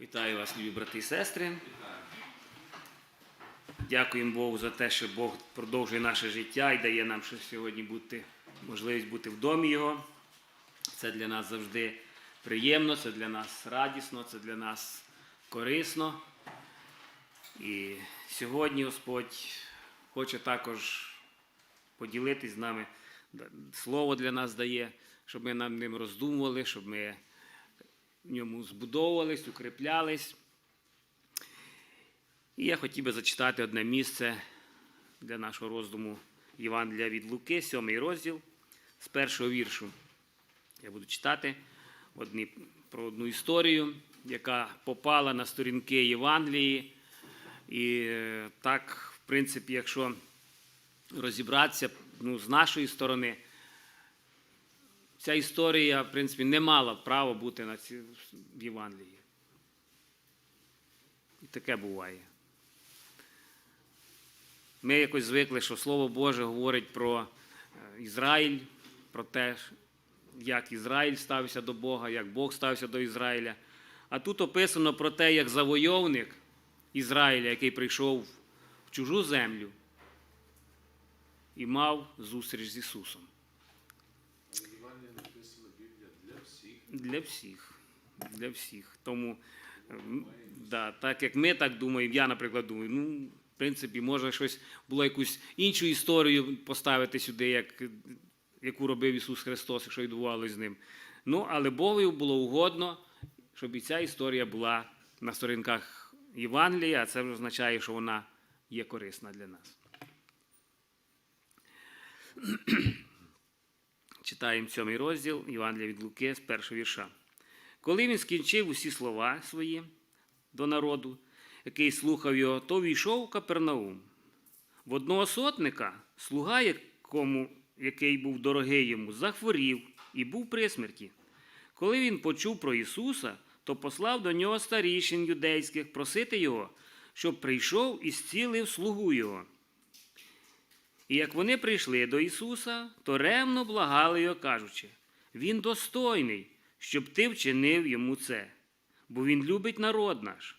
Вітаю вас, любі брати і сестри. Дякуємо Богу за те, що Бог продовжує наше життя і дає нам ще сьогодні бути, можливість бути в домі Його. Це для нас завжди приємно, це для нас радісно, це для нас корисно. І сьогодні Господь хоче також поділитись з нами. Слово для нас дає, щоб ми над ним роздумували, щоб ми в ньому збудовувались, укріплялись. І я хотів би зачитати одне місце для нашого роздуму Євангелія від Луки, сьомий розділ, з першого віршу. Я буду читати одні, про одну історію, яка попала на сторінки Євангелії. І е, так, в принципі, якщо розібратися ну, з нашої сторони, ця історія, в принципі, не мала права бути на ці, в Євангелії. І таке буває. Ми якось звикли, що Слово Боже говорить про е, Ізраїль, про те, як Ізраїль ставився до Бога, як Бог ставився до Ізраїля. А тут описано про те, як завойовник Ізраїля, який прийшов в чужу землю і мав зустріч з Ісусом. Євангелія написана Біблія для всіх. Для всіх. Для всіх. Тому, да, так як ми так думаємо, я, наприклад, думаю, ну, в принципі, може щось було якусь іншу історію поставити сюди, як, яку робив Ісус Христос, якщо відбувалося з ним. Ну, але Богу було угодно, щоб і ця історія була на сторінках Євангелія, а це означає, що вона є корисна для нас. Читаємо сьомий розділ Євангелія від Луки з першого вірша. Коли він скінчив усі слова свої до народу, який слухав його, то війшов Капернаум. В одного сотника, слуга, якому, який був дорогий йому, захворів і був при смерті. Коли він почув про Ісуса, то послав до нього старішин юдейських просити його, щоб прийшов і зцілив слугу його. І як вони прийшли до Ісуса, то ревно благали його, кажучи, Він достойний, щоб ти вчинив йому це, бо Він любить народ наш.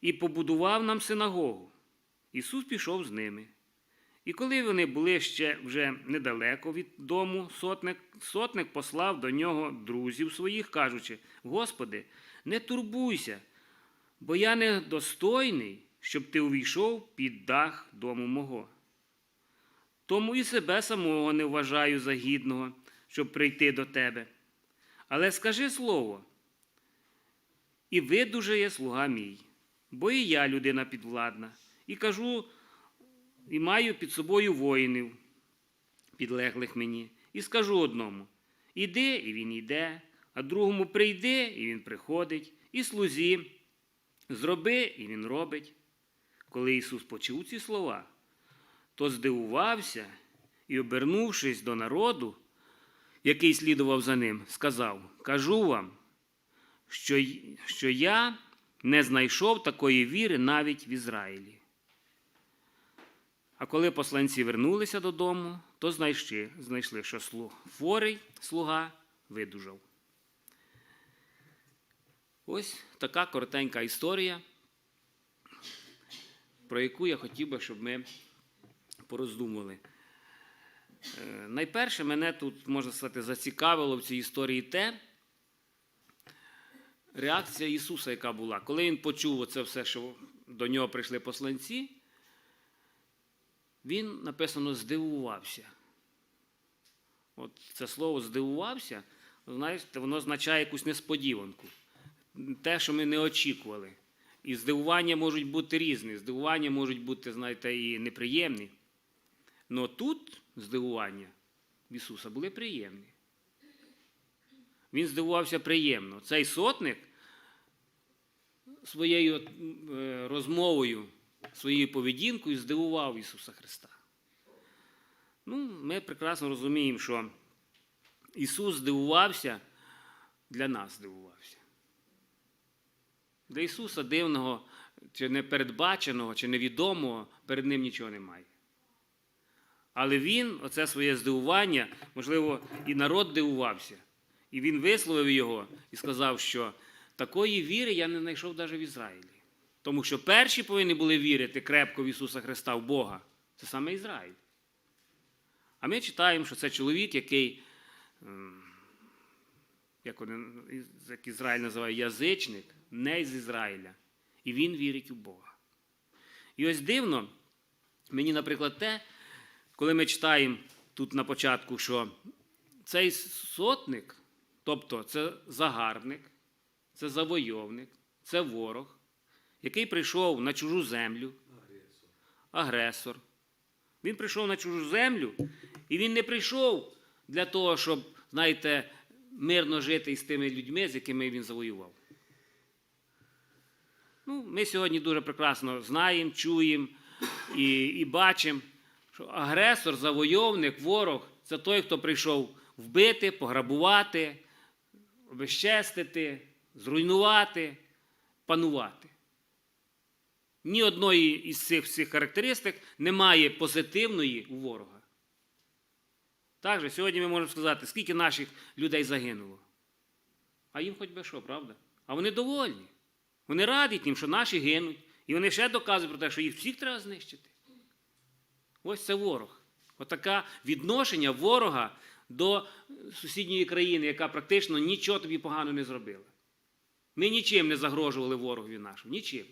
І побудував нам синагогу. Ісус пішов з ними. І коли вони були ще вже недалеко від дому, сотник, сотник послав до нього друзів своїх, кажучи: Господи, не турбуйся, бо я не достойний, щоб ти увійшов під дах дому мого. Тому і себе самого не вважаю за гідного, щоб прийти до тебе. Але скажи слово, і видужає слуга мій, бо і я людина підвладна, і кажу, і маю під собою воїнів, підлеглих мені, і скажу одному: іди, і він йде, а другому прийди, і він приходить, і слузі, зроби, і він робить. Коли Ісус почув ці слова, то здивувався і, обернувшись до народу, який слідував за ним, сказав: Кажу вам, що, що я не знайшов такої віри навіть в Ізраїлі. А коли посланці вернулися додому, то знайшли, знайшли що хворий слуга видужав. Ось така коротенька історія, про яку я хотів би, щоб ми пороздумували. Е, Найперше мене тут, можна сказати, зацікавило в цій історії те, реакція Ісуса, яка була. Коли Він почув оце все, що до нього прийшли посланці, він, написано, здивувався. От це слово здивувався, знаєте, воно означає якусь несподіванку. Те, що ми не очікували. І здивування можуть бути різні. Здивування можуть бути, знаєте, і неприємні. Но тут здивування Ісуса були приємні. Він здивувався приємно. Цей сотник своєю е, розмовою, своєю поведінкою здивував Ісуса Христа. Ну, ми прекрасно розуміємо, що Ісус здивувався, для нас здивувався. Для Ісуса дивного, чи непередбаченого, чи невідомого перед Ним нічого немає. Але він, оце своє здивування, можливо, і народ дивувався. І він висловив його і сказав, що такої віри я не знайшов навіть в Ізраїлі. Тому що перші повинні були вірити крепко в Ісуса Христа, в Бога. Це саме Ізраїль. А ми читаємо, що це чоловік, який, ем, як, вони, як Ізраїль називає, язичник, не з Ізраїля. І він вірить у Бога. І ось дивно, мені, наприклад, те, коли ми читаємо тут на початку, що цей сотник, тобто це загарбник, це завойовник, це ворог, який прийшов на чужу землю, агресор. Він прийшов на чужу землю, і він не прийшов для того, щоб, знаєте, мирно жити із тими людьми, з якими він завоював. Ну, ми сьогодні дуже прекрасно знаємо, чуємо і, і бачимо, що агресор, завойовник, ворог це той, хто прийшов вбити, пограбувати, обезчестити, зруйнувати, панувати. Ні одної із цих всіх характеристик немає позитивної у ворога. Також сьогодні ми можемо сказати, скільки наших людей загинуло. А їм хоч би що, правда? А вони довольні. Вони радять їм, що наші гинуть, і вони ще доказують про те, що їх всіх треба знищити. Ось це ворог. Отаке відношення ворога до сусідньої країни, яка практично нічого тобі погано не зробила. Ми нічим не загрожували ворогові нашому. Нічим.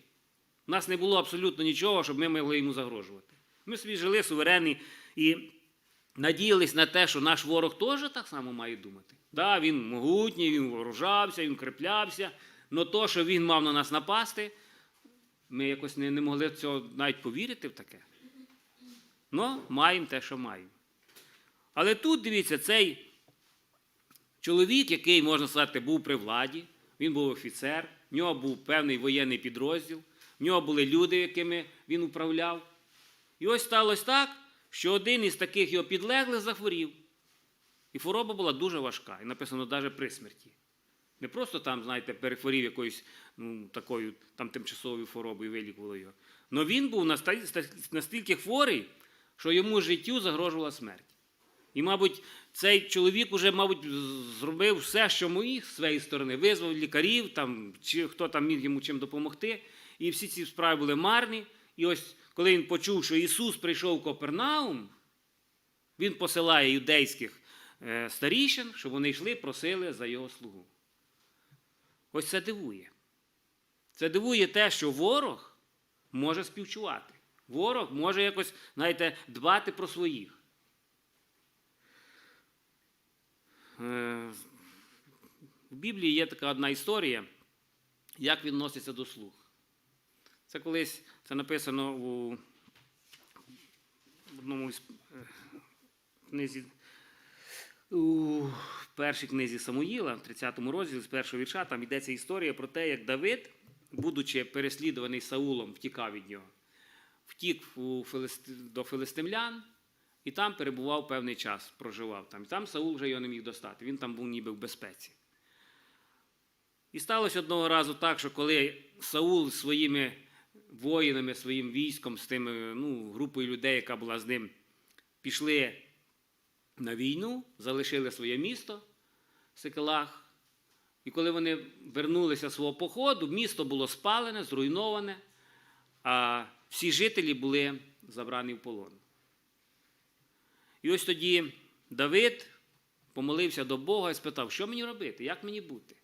У нас не було абсолютно нічого, щоб ми могли йому загрожувати. Ми собі жили суверенні і надіялись на те, що наш ворог теж так само має думати. Да, він могутній, він вооружався, він креплявся, але то, що він мав на нас напасти, ми якось не, не могли цього навіть повірити в таке. Ну, маємо те, що маємо. Але тут, дивіться, цей чоловік, який, можна сказати, був при владі, він був офіцер, в нього був певний воєнний підрозділ, в нього були люди, якими він управляв. І ось сталося так, що один із таких його підлеглих захворів. І хвороба була дуже важка, і написано навіть при смерті. Не просто там, знаєте, перехворів якоюсь ну, такою там, тимчасовою хворобою, вилікували його. Але він був настільки хворий, що йому життю загрожувала смерть. І, мабуть, цей чоловік уже, мабуть, зробив все, що міг з своєї сторони, визвав лікарів, там, чи хто там міг йому чим допомогти. І всі ці справи були марні. І ось коли він почув, що Ісус прийшов в Копернаум, він посилає юдейських е, старішин, щоб вони йшли, просили за його слугу. Ось це дивує. Це дивує те, що ворог може співчувати. Ворог може якось, знаєте, дбати про своїх. Е, В Біблії є така одна історія, як відноситься до слуг. Це колись це написано у одному із е, книзі. У першій книзі Самуїла, в 30 розділі, з першого вірша, там йдеться історія про те, як Давид, будучи переслідуваний Саулом, втікав від нього. Втік у Филисти... до филистимлян і там перебував певний час, проживав там. І там Саул вже його не міг достати. Він там був ніби в безпеці. І сталося одного разу так, що коли Саул своїми воїнами, своїм військом, з тими, ну, групою людей, яка була з ним, пішли на війну, залишили своє місто Секелах. І коли вони вернулися з свого походу, місто було спалене, зруйноване, а всі жителі були забрані в полон. І ось тоді Давид помолився до Бога і спитав, що мені робити, як мені бути?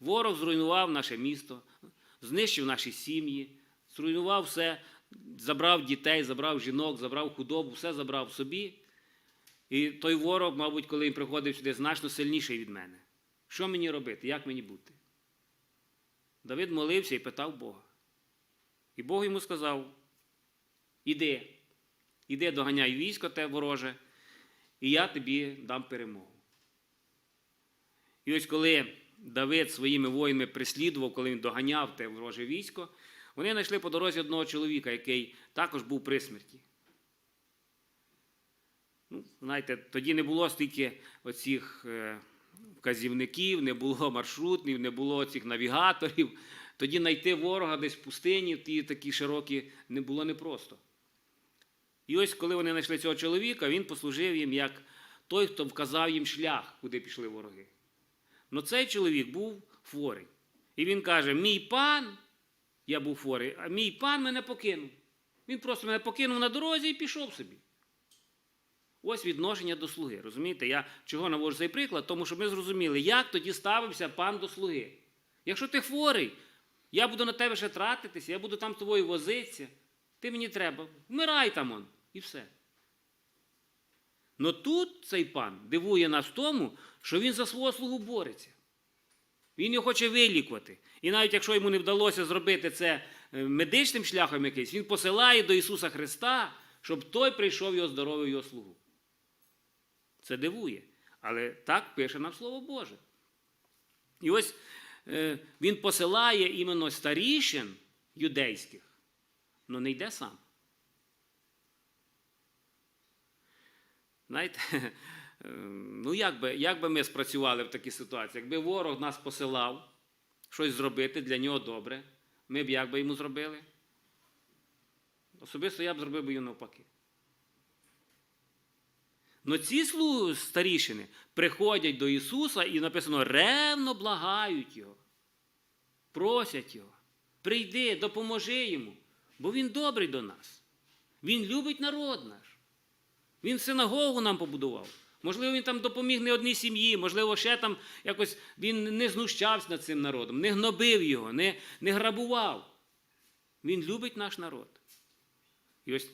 Ворог зруйнував наше місто, знищив наші сім'ї, зруйнував все, забрав дітей, забрав жінок, забрав худобу, все забрав собі. І той ворог, мабуть, коли він приходив сюди, значно сильніший від мене. Що мені робити? Як мені бути? Давид молився і питав Бога. І Бог йому сказав: іди, іди, доганяй військо те вороже, і я тобі дам перемогу. І ось коли Давид своїми воїнами прислідував, коли він доганяв те вороже військо, вони знайшли по дорозі одного чоловіка, який також був при смерті. Ну, знаєте, тоді не було стільки оцих е, вказівників, не було маршрутів, не було цих навігаторів. Тоді знайти ворога десь в пустині, ті такі широкі, не було непросто. І ось коли вони знайшли цього чоловіка, він послужив їм як той, хто вказав їм шлях, куди пішли вороги. Но цей чоловік був хворий. І він каже: Мій пан, я був хворий, а мій пан мене покинув. Він просто мене покинув на дорозі і пішов собі. Ось відношення до слуги. Розумієте, я чого наводжу цей приклад? Тому що ми зрозуміли, як тоді ставився пан до слуги. Якщо ти хворий, я буду на тебе ще тратитися, я буду там з тобою возитися. Ти мені треба, вмирай там он, і все. Но тут цей пан дивує нас в тому, що він за свого слугу бореться. Він його хоче вилікувати. І навіть якщо йому не вдалося зробити це е, медичним шляхом якийсь, він посилає до Ісуса Христа, щоб той прийшов і оздоровив його слугу. Це дивує. Але так пише нам Слово Боже. І ось він посилає іменно старішин юдейських, але не йде сам. Знаєте, е, ну як би, як би ми спрацювали в такій ситуації? Якби ворог нас посилав щось зробити для нього добре, ми б як би йому зробили? Особисто я б зробив би його навпаки. Но ці слу- старішини приходять до Ісуса і написано ревно благають Його, просять Його, прийди, допоможи йому, бо Він добрий до нас. Він любить народ наш. Він синагогу нам побудував. Можливо, він там допоміг не одній сім'ї, можливо, ще там якось він не знущався над цим народом, не гнобив його, не, не грабував. Він любить наш народ. І ось,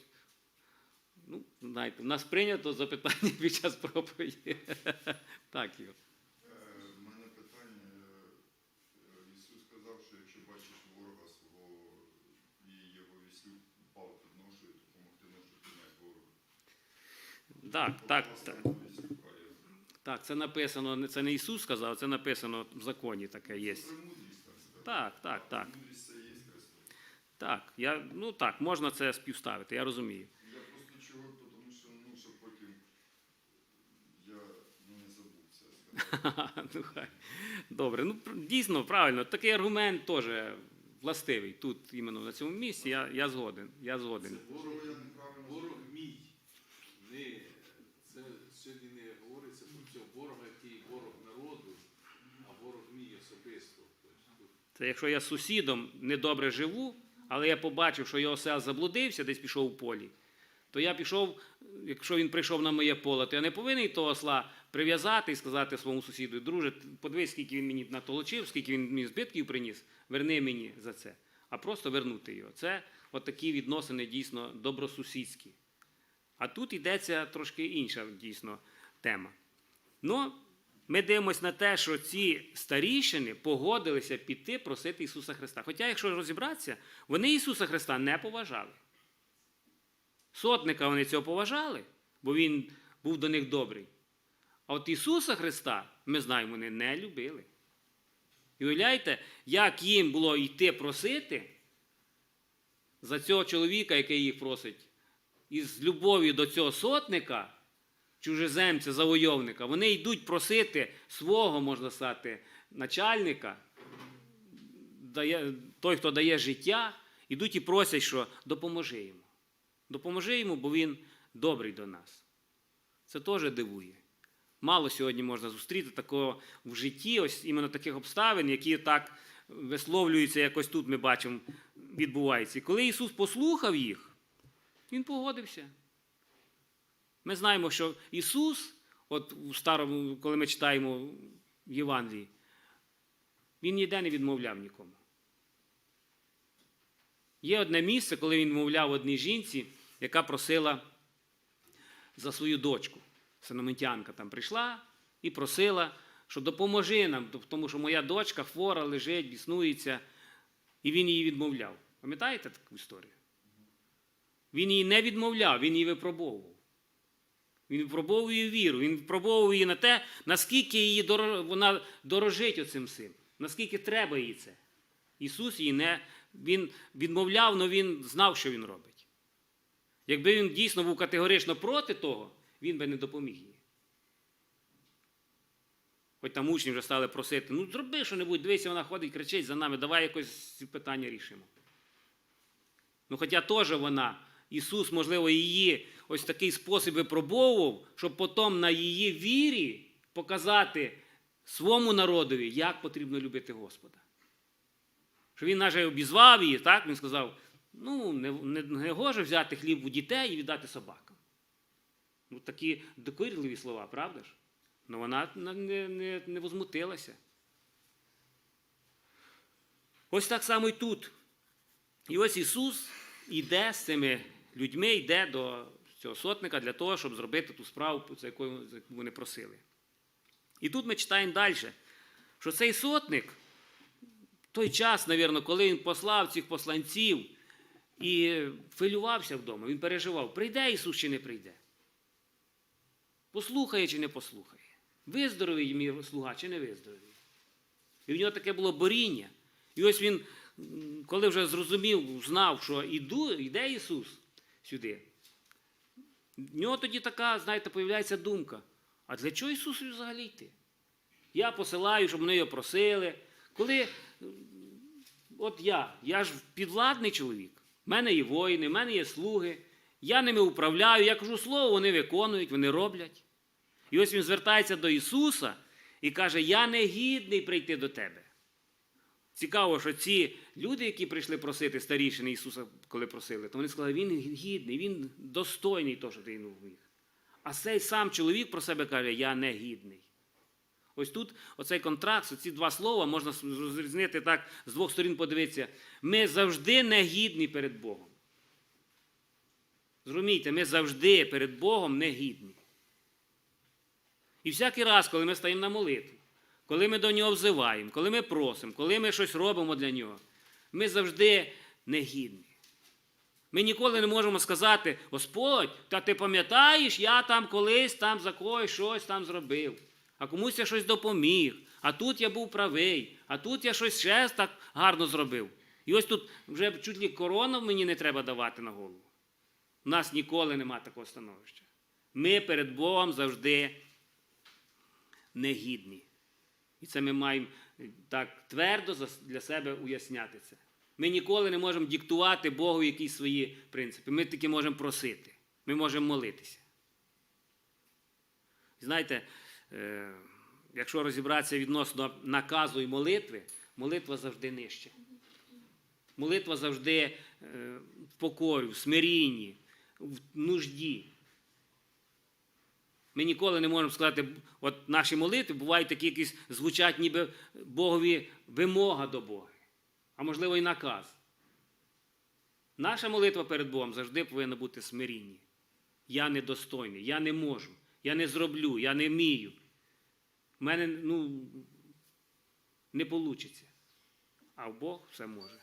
ну, знаєте, в нас прийнято запитання під час проповіді. Так, Ігор. У мене питання. Е, Ісус сказав, що якщо бачиш ворога свого і його віслю впав під ношою, то допомогти ношу підняти ворога. Так, так, так. Так, це написано, це не Ісус сказав, це написано в законі таке є. Так. Так, так. Так, я, ну так, можна це співставити, я розумію. Я просто чого, тому що, ну, щоб потім я ну, не забув це сказати. Ну, хай. Добре, ну дійсно правильно. Такий аргумент теж властивий тут, іменно на цьому місці. Я, я згоден. Я згоден. Я неправильно Ворог мій. Не, це сьогодні не говориться про цього ворога, який ворог народу, а ворог мій особисто. Це якщо я з сусідом недобре живу, але я побачив, що його осел заблудився, десь пішов у полі, то я пішов, якщо він прийшов на моє поле, то я не повинен того осла прив'язати і сказати своєму сусіду, друже, подивись, скільки він мені натолочив, скільки він мені збитків приніс, верни мені за це. А просто вернути його. Це от такі відносини дійсно добросусідські. А тут йдеться трошки інша дійсно тема. Ну, ми дивимося на те, що ці старішини погодилися піти просити Ісуса Христа. Хоча, якщо розібратися, вони Ісуса Христа не поважали. Сотника вони цього поважали, бо Він був до них добрий. А от Ісуса Христа, ми знаємо, вони не любили. І уявляєте, як їм було йти просити за цього чоловіка, який їх просить, із любов'ю до цього сотника, чужеземця, завойовника, вони йдуть просити свого, можна сказати, начальника, той, хто дає життя, йдуть і просять, що допоможи йому. Допоможи йому, бо він добрий до нас. Це теж дивує. Мало сьогодні можна зустріти такого в житті, ось іменно таких обставин, які так висловлюються, якось тут ми бачимо, відбувається. І коли Ісус послухав їх, Він погодився. Ми знаємо, що Ісус, от у старому, коли ми читаємо в Євангелії, Він ніде не відмовляв нікому. Є одне місце, коли він мовляв одній жінці, яка просила за свою дочку. Синоментянка там прийшла і просила, що допоможи нам, тому що моя дочка хвора, лежить, біснується, і він її відмовляв. Пам'ятаєте таку історію? Він її не відмовляв, він її випробовував. Він випробовує її віру, він випробовує її на те, наскільки її доро- вона дорожить оцим всім, наскільки треба їй це. Ісус її не він відмовляв, але він знав, що він робить. Якби він дійсно був категорично проти того, він би не допоміг їй. Хоч там учні вже стали просити, ну зроби що-небудь, дивися, вона ходить, кричить за нами, давай якось ці питання рішимо. Ну, хоча теж вона, Ісус, можливо, її ось такий спосіб випробовував, щоб потім на її вірі показати своєму народові, як потрібно любити Господа. Що він навіть обізвав її, так? Він сказав: ну, не, не, не гоже взяти хліб у дітей і віддати собакам. Ну, такі докірливі слова, правда ж? Ну вона не, не, не возмутилася. Ось так само і тут. І ось Ісус йде з цими людьми, йде до цього сотника для того, щоб зробити ту справу, за яку вони просили. І тут ми читаємо далі, що цей сотник, той час, мабуть, коли він послав цих посланців і хвилювався вдома, він переживав, прийде Ісус чи не прийде. Послухає чи не послухає. Виздоровіє мій слуга чи не виздоровіє. І в нього таке було боріння. І ось він, коли вже зрозумів, знав, що іду, йде Ісус сюди, в нього тоді така, знаєте, появляється думка. А для чого Ісусу взагалі йти? Я посилаю, щоб вони його просили. Коли от я, я ж підвладний чоловік, в мене є воїни, в мене є слуги, я ними управляю, я кажу слово, вони виконують, вони роблять. І ось він звертається до Ісуса і каже: Я не гідний прийти до тебе. Цікаво, що ці люди, які прийшли просити старішини Ісуса, коли просили, то вони сказали, він гідний, він достойний того, що ти йому міг. А цей сам чоловік про себе каже, я не гідний. Ось тут оцей контракт, ці два слова можна розрізнити так, з двох сторін подивитися. Ми завжди не гідні перед Богом. Зрозумійте, ми завжди перед Богом не гідні. І всякий раз, коли ми стаємо на молитву, коли ми до нього взиваємо, коли ми просимо, коли ми щось робимо для нього, ми завжди негідні. Ми ніколи не можемо сказати, Господь, та ти пам'ятаєш, я там колись там за когось щось там зробив, а комусь я щось допоміг, а тут я був правий, а тут я щось ще так гарно зробив. І ось тут вже чуть ли корону мені не треба давати на голову. У нас ніколи нема такого становища. Ми перед Богом завжди негідні. І це ми маємо е, так твердо для себе уясняти це. Ми ніколи не можемо диктувати Богу якісь свої принципи. Ми тільки можемо просити, ми можемо молитися. Знаєте, е, якщо розібратися відносно наказу і молитви, молитва завжди нижча. Молитва завжди е, в покорі, в смирінні, в нужді. Ми ніколи не можемо сказати, от наші молитви бувають такі якісь звучать, ніби Богові вимога до Бога, а можливо і наказ. Наша молитва перед Богом завжди повинна бути смирінні. Я недостойний, я не можу, я не зроблю, я не вмію. У мене ну, не вийде. А Бог все може.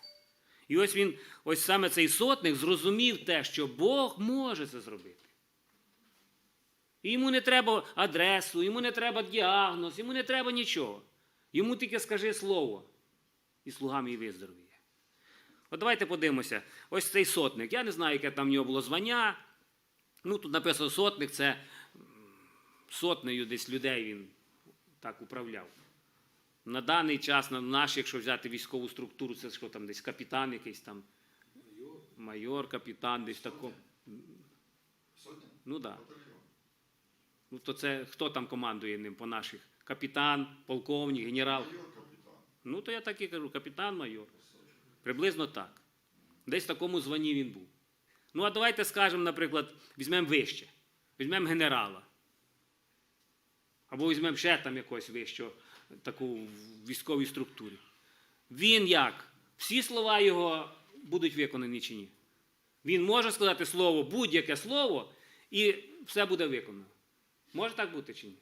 І ось він, ось саме цей сотник зрозумів те, що Бог може це зробити. І йому не треба адресу, йому не треба діагноз, йому не треба нічого. Йому тільки скажи слово, і слуга мій виздоровіє. От давайте подивимося. Ось цей сотник. Я не знаю, яке там в нього було звання. Ну, тут написано сотник, це сотнею десь людей він так управляв. На даний час, на наш, якщо взяти військову структуру, це що там десь капітан якийсь там, майор, капітан, десь тако. Сотня? Ну так. Да. Ну, то це хто там командує ним по наших? Капітан, полковник, генерал. Майор капітан. Ну, то я так і кажу, капітан-майор. Приблизно так. Десь в такому званні він був. Ну, а давайте скажемо, наприклад, візьмемо вище, візьмемо генерала. Або візьмемо ще там якогось вищого, таку в військовій структурі. Він як? Всі слова його будуть виконані чи ні? Він може сказати слово, будь-яке слово, і все буде виконано. Може так бути чи ні?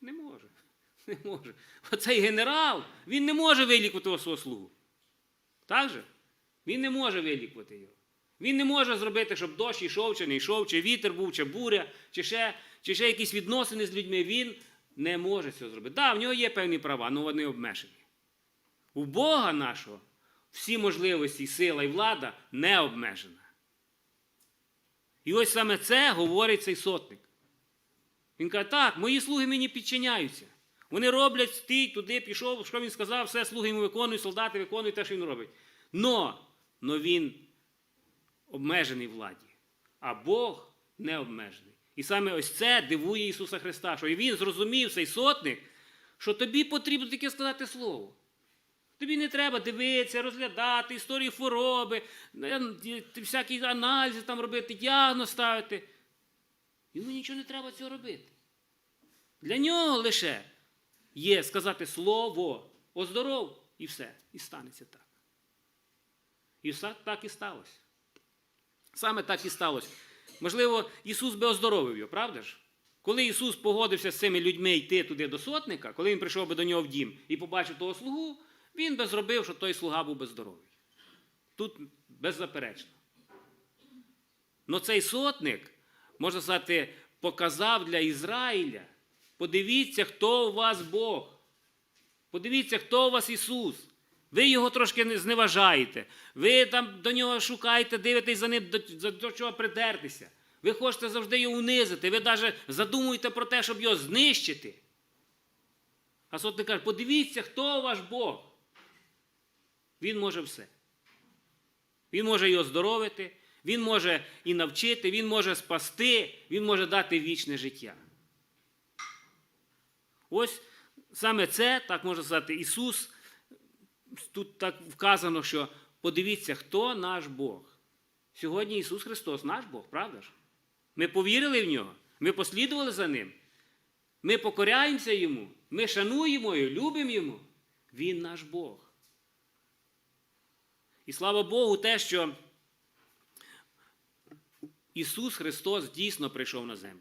Не може. Не може. Оцей генерал, він не може вилікувати свого слугу. Так же? Він не може вилікувати його. Він не може зробити, щоб дощ йшов, чи не йшов, чи вітер був, чи буря, чи ще, чи ще якісь відносини з людьми. Він не може цього зробити. Так, да, в нього є певні права, але вони обмежені. У Бога нашого всі можливості, сила і влада не обмежена. І ось саме це говорить цей сотник. Він каже, так, мої слуги мені підчиняються. Вони роблять стій, туди пішов, що він сказав, все слуги йому виконують, солдати виконують те, що він робить. Но, но він обмежений владі, а Бог не обмежений. І саме ось це дивує Ісуса Христа, що і Він зрозумів цей сотник, що тобі потрібно тільки сказати Слово. Тобі не треба дивитися, розглядати історію хвороби, е, всякі аналізи там робити, діагноз ставити. Йому нічого не треба цього робити. Для нього лише є сказати слово, оздоров, і все, і станеться так. І так і сталося. Саме так і сталося. Можливо, Ісус би оздоровив його, правда ж? Коли Ісус погодився з цими людьми йти туди до сотника, коли він прийшов би до нього в дім і побачив того слугу, він би зробив, що той слуга був би здоровий. Тут беззаперечно. Но цей сотник, можна сказати, показав для Ізраїля. Подивіться, хто у вас Бог. Подивіться, хто у вас Ісус. Ви його трошки не зневажаєте. Ви там до нього шукаєте, дивитесь за ним, до, до чого придертися. Ви хочете завжди його унизити. Ви навіть задумуєте про те, щоб його знищити. А сотник каже, подивіться, хто ваш Бог. Він може все. Він може і оздоровити, він може і навчити, він може спасти, він може дати вічне життя. Ось саме це, так можна сказати, Ісус. Тут так вказано, що подивіться, хто наш Бог. Сьогодні Ісус Христос наш Бог, правда ж? Ми повірили в нього, ми послідували за Ним. Ми покоряємося Йому, ми шануємо Його, любимо Йому. Він наш Бог. І слава Богу, те, що Ісус Христос дійсно прийшов на землю.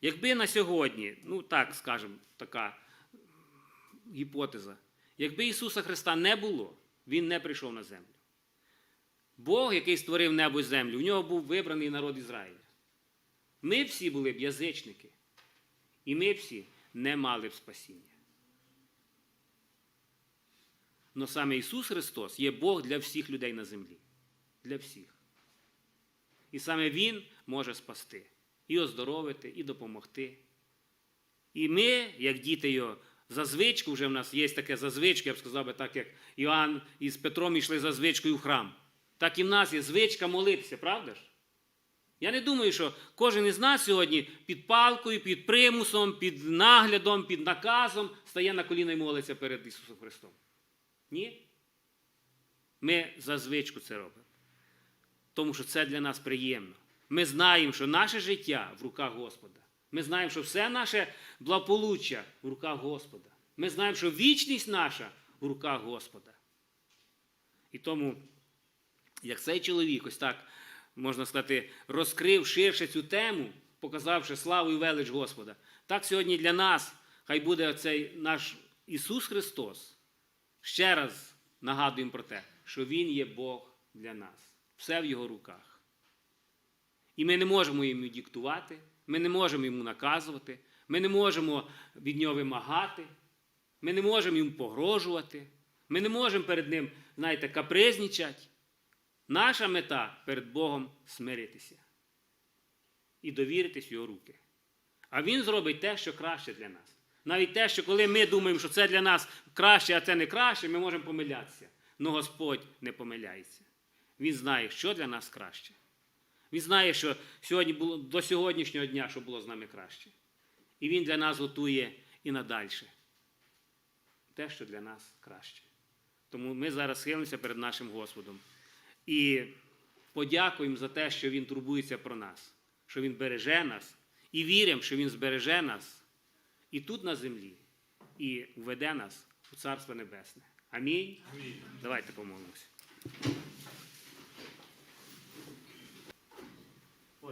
Якби на сьогодні, ну так скажемо, така гіпотеза, якби Ісуса Христа не було, Він не прийшов на землю. Бог, який створив небо і землю, в нього був вибраний народ Ізраїля. Ми всі були б язичники, і ми всі не мали б спасіння. Но саме Ісус Христос є Бог для всіх людей на землі. Для всіх. І саме Він може спасти, і оздоровити, і допомогти. І ми, як діти його, за звичку, вже в нас є таке за звичку, я б сказав би, так як Іоанн із Петром йшли за звичкою в храм. Так і в нас є звичка молитися, правда ж? Я не думаю, що кожен із нас сьогодні під палкою, під примусом, під наглядом, під наказом стає на коліна і молиться перед Ісусом Христом. Ні? Ми за звичку це робимо. Тому що це для нас приємно. Ми знаємо, що наше життя в руках Господа. Ми знаємо, що все наше благополуччя в руках Господа. Ми знаємо, що вічність наша в руках Господа. І тому, як цей чоловік, ось так, можна сказати, розкрив ширше цю тему, показавши славу і велич Господа, так сьогодні для нас хай буде цей наш Ісус Христос. Ще раз нагадуємо про те, що Він є Бог для нас. Все в Його руках. І ми не можемо йому диктувати, ми не можемо йому наказувати, ми не можемо від нього вимагати, ми не можемо йому погрожувати, ми не можемо перед ним, знаєте, капризнічати. Наша мета перед Богом смиритися і довіритись його руки. А Він зробить те, що краще для нас. Навіть те, що коли ми думаємо, що це для нас краще, а це не краще, ми можемо помилятися. Но Господь не помиляється. Він знає, що для нас краще. Він знає, що сьогодні було до сьогоднішнього дня, що було з нами краще. І Він для нас готує і надальше. Те, що для нас краще. Тому ми зараз схилимося перед нашим Господом. І подякуємо за те, що Він турбується про нас, що Він береже нас, і віримо, що Він збереже нас і тут на землі, і введе нас у Царство Небесне. Амінь. Амінь. Давайте помолимося.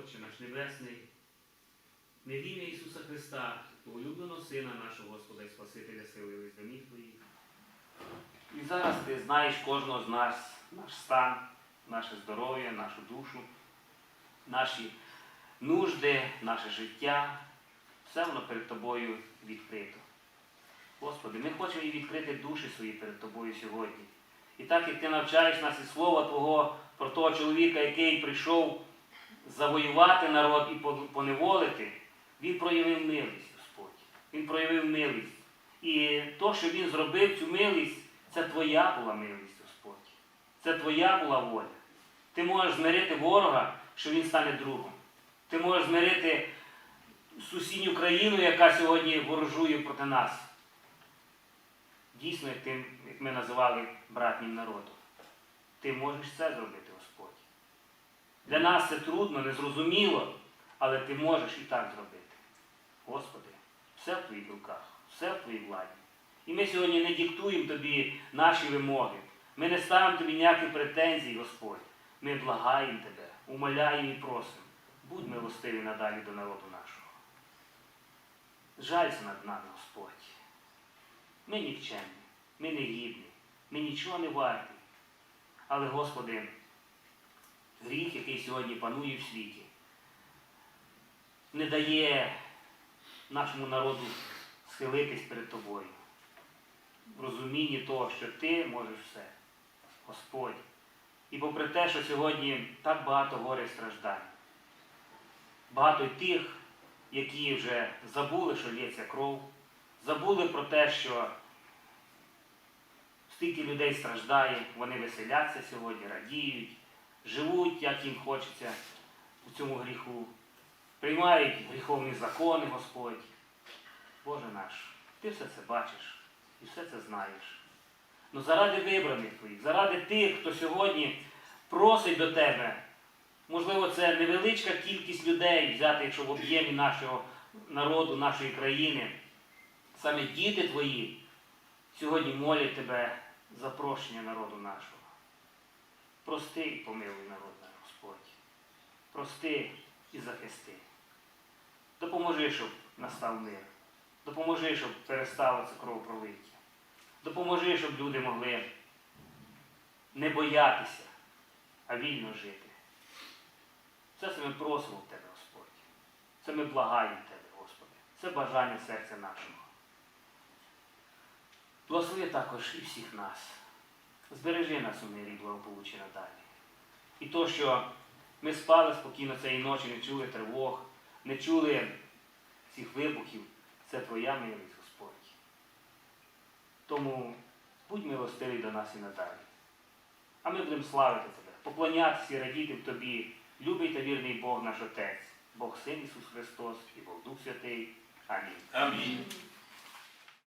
Отче наш Небесний, не ім'я Ісуса Христа, улюбленого Сина нашого Господа і Спасителя сили і домів Твоїх. І зараз ти знаєш кожного з нас, наш стан, наше здоров'я, нашу душу, наші нужди, наше життя. Все воно перед тобою відкрито. Господи, ми хочемо і відкрити душі свої перед тобою сьогодні. І так як ти навчаєш нас із слова Твого про того чоловіка, який прийшов завоювати народ і поневолити, він проявив милість, Господь. Він проявив милість. І то, що він зробив цю милість, це твоя була милість, Господь. Це твоя була воля. Ти можеш змирити ворога, що він стане другом. Ти можеш змирити сусідню країну, яка сьогодні ворожує проти нас. дійсно як тим, як ми називали братнім народом. Ти можеш це зробити. Для нас це трудно, незрозуміло, але ти можеш і так зробити. Господи, все в твоїх руках, все в твоїй владі. І ми сьогодні не диктуємо тобі наші вимоги. Ми не ставимо тобі ніяких претензій, Господь. Ми благаємо тебе, умоляємо і просимо. Будь милостивий надалі до народу нашого. Жалься над нами, Господь. Ми нікчемні, ми не гідні, ми нічого не варті. Але, Господи, гріх, який сьогодні панує в світі, не дає нашому народу схилитись перед Тобою. В розумінні того, що Ти можеш все, Господь. І попри те, що сьогодні так багато горе і страждань, багато тих, які вже забули, що лється кров, забули про те, що стільки людей страждає, вони веселяться сьогодні, радіють, живуть, як їм хочеться у цьому гріху, приймають гріховні закони, Господь. Боже наш, ти все це бачиш і все це знаєш. Ну заради вибраних твоїх, заради тих, хто сьогодні просить до тебе, можливо, це невеличка кількість людей взяти, якщо в об'ємі нашого народу, нашої країни, саме діти твої сьогодні молять тебе за прощення народу нашого. Прости і помилуй народ наш, Господь. Прости і захисти. Допоможи, щоб настав мир. Допоможи, щоб перестало це кровопролиття. Допоможи, щоб люди могли не боятися, а вільно жити. Це все ми просимо в Тебе, Господь. Це ми благаємо Тебе, Господи. Це бажання серця нашого. Благослови також і всіх нас. Збережи нас у мирі і благополуччі надалі. І то, що ми спали спокійно цієї ночі, не чули тривог, не чули цих вибухів, це Твоя милість, Господь. Тому будь милостивий до нас і надалі. А ми будемо славити Тебе, поклонятися і радіти в Тобі, любий та вірний Бог наш Отець, Бог Син Ісус Христос і Бог Дух Святий. Амінь. Амінь.